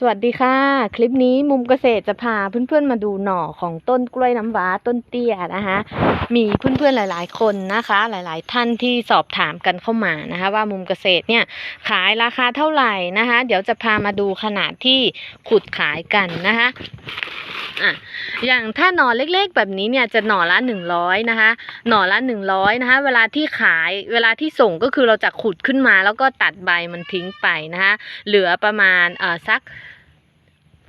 สวัสดีค่ะ คลิปนี้มุมเกษตรจะพาเพื่อนๆมาดูหน่อของต้นกล้วยน้ำว้าต้นเตี้ยนะคะมีเพื่อนๆหลายๆคนนะคะ หลายๆท่านที่สอบถามกันเข้ามานะคะ ว่ามุมเกษตรเนี่ยขายราคาเท่าไหร่นะคะ เดี๋ยวจะพามาดูขนาดที่ขุดขายกันนะคะ อะอย่างถ้าหน่อเล็กๆ แบบนี้เนี่ยจะหน่อละหนึ่งร้อยนะคะ หน่อละหนึ่งร้อยนะคะ เวลาที่ขายเวลาที่ส่งก็คือเราจะขุดขึ้นมา แล้วก็ตัดใบมันทิ้งไปนะคะ เหลือประมาณเอ่อสัก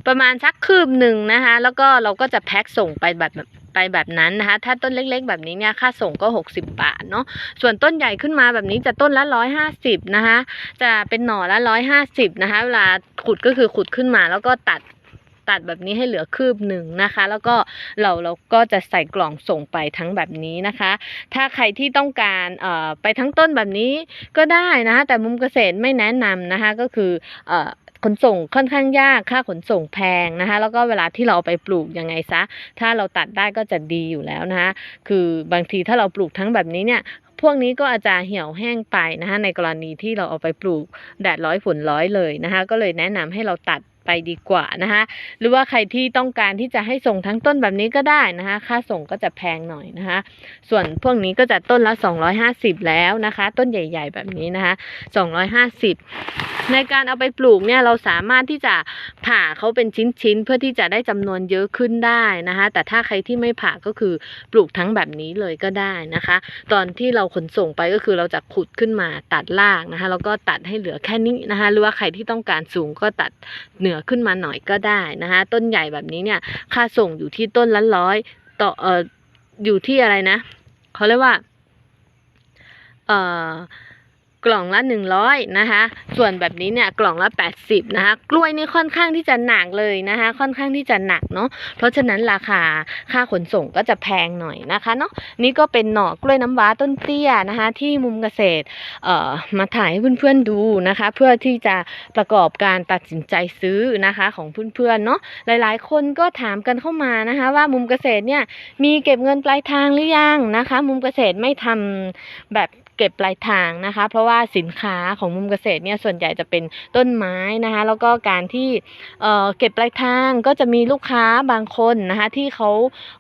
ประมาณสักคืบหนึ่งนะคะ แล้วก็เราก็จะแพ็คส่งไปแบบไปแบบนั้นนะคะ ถ้าต้นเล็ก ๆ แบบนี้เนี่ยค่าส่งก็ 60 บาทเนาะส่วนต้นใหญ่ขึ้นมาแบบนี้จะต้นละ 150 นะคะ จะเป็นหน่อละ 150 นะคะ เวลาขุดก็คือขุดขึ้นมาแล้วก็ตัด ตัดแบบนี้ให้เหลือคืบหนึ่งนะคะ แล้วก็เราเราก็จะใส่กล่องส่งไปทั้งแบบนี้นะคะ ถ้าใครที่ต้องการเอ่อไปทั้งต้นแบบนี้ก็ได้นะคะแต่มุมเกษตรไม่แนะนำนะคะก็คือเอ่อขนส่งค่อนข้างยากค่าขนส่งแพงนะคะ แล้วก็เวลาที่เราเอาไปปลูกยังไงซะ ถ้าเราตัดได้ก็จะดีอยู่แล้วนะคะคือบางทีถ้าเราปลูกทั้งแบบนี้เนี่ยพวกนี้ก็อาจจะเหี่ยวแห้งไปนะคะในกรณีที่เราเอาไปปลูกแดดร้อยฝนร้อยเลยนะคะก็เลยแนะนำให้เราตัด ไปดีกว่านะคะหรือว่าใครที่ต้องการที่จะให้ส่งทั้งต้นแบบนี้ก็ได้นะคะค่าส่งก็จะแพงหน่อยนะคะส่วนพวกนี้ก็จะต้นละ 250 แล้วนะคะ ต้นใหญ่ ๆ แบบนี้นะคะ250 ในการเอาไปปลูกเนี่ยเราสามารถที่จะผ่าเขาเป็นชิ้นๆ เพื่อที่จะได้จำนวนเยอะขึ้นได้นะคะ แต่ถ้าใครที่ไม่ผ่าก็คือปลูกทั้งแบบนี้เลยก็ได้นะคะ ตอนที่เราขนส่งไปก็คือเราจะขุดขึ้นมาตัดรากนะคะแล้วก็ตัดให้เหลือแค่นี้นะคะหรือว่าใครที่ต้องการสูงก็ตัดเหนือขึ้นมาหน่อยก็ได้นะคะต้นใหญ่แบบนี้เนี่ยค่าส่งอยู่ที่ต้นละร้อยต่อเอ่ออยู่ที่อะไรนะเขาเรียกว่าเอ่อ กล่องละหนึ่งร้อยนะคะ ส่วนแบบนี้เนี่ยกล่องละแปดสิบนะคะ กล้วยนี่ค่อนข้างที่จะหนักเลยนะคะ ค่อนข้างที่จะหนักเนาะ เพราะฉะนั้นราคาค่าขนส่งก็จะแพงหน่อยนะคะเนาะ นี่ก็เป็นหน่อกล้วยน้ำว้าต้นเตี้ยนะคะ ที่มุมเกษตรเอ่อมาถ่ายให้เพื่อนๆดูนะคะ เพื่อที่จะประกอบการตัดสินใจซื้อนะคะของเพื่อนๆเนาะ หลายๆ คนก็ถามกันเข้ามานะคะ ว่ามุมเกษตรเนี่ยมีเก็บเงินปลายทางหรือยังนะคะ มุมเกษตรไม่ทำแบบ เก็บปลายทางนะคะ เพราะว่าสินค้าของมุมเกษตรเนี่ยส่วนใหญ่จะเป็นต้นไม้นะคะ แล้วก็การที่เอ่อเก็บปลายทางก็จะมีลูกค้าบางคนนะคะที่เขา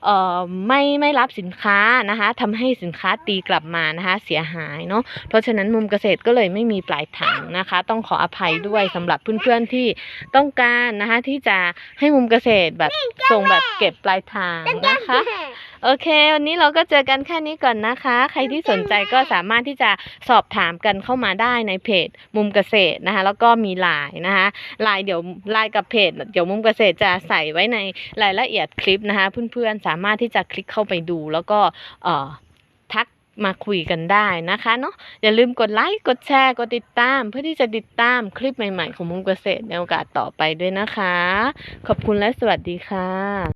เอ่อไม่ไม่รับสินค้านะคะทำให้สินค้าตีกลับมานะคะเสียหายเนาะเพราะฉะนั้นมุมเกษตรก็เลยไม่มีปลายทางนะคะ ต้องขออภัยด้วยสำหรับเพื่อนๆที่ต้องการนะคะที่จะให้มุมเกษตรแบบส่งแบบเก็บปลายทางนะคะ โอเค วันนี้เราก็เจอกันแค่นี้ก่อนนะคะ ใครที่สนใจก็สามารถที่จะสอบถามกันเข้ามาได้ในเพจมุมเกษตรนะคะ แล้วก็มีไลน์นะคะไลน์เดี๋ยวไลน์กับเพจเดี๋ยวมุมเกษตรจะใส่ไว้ในรายละเอียดคลิปนะคะ เพื่อนๆสามารถที่จะคลิกเข้าไปดู แล้วก็เอ่อทักมาคุยกันได้นะคะเนาะอย่าลืมกดไลค์กดแชร์กดติดตาม เพื่อที่จะติดตามคลิปใหม่ๆ ของมุมเกษตรในโอกาสต่อไปด้วยนะคะ ขอบคุณและสวัสดีค่ะ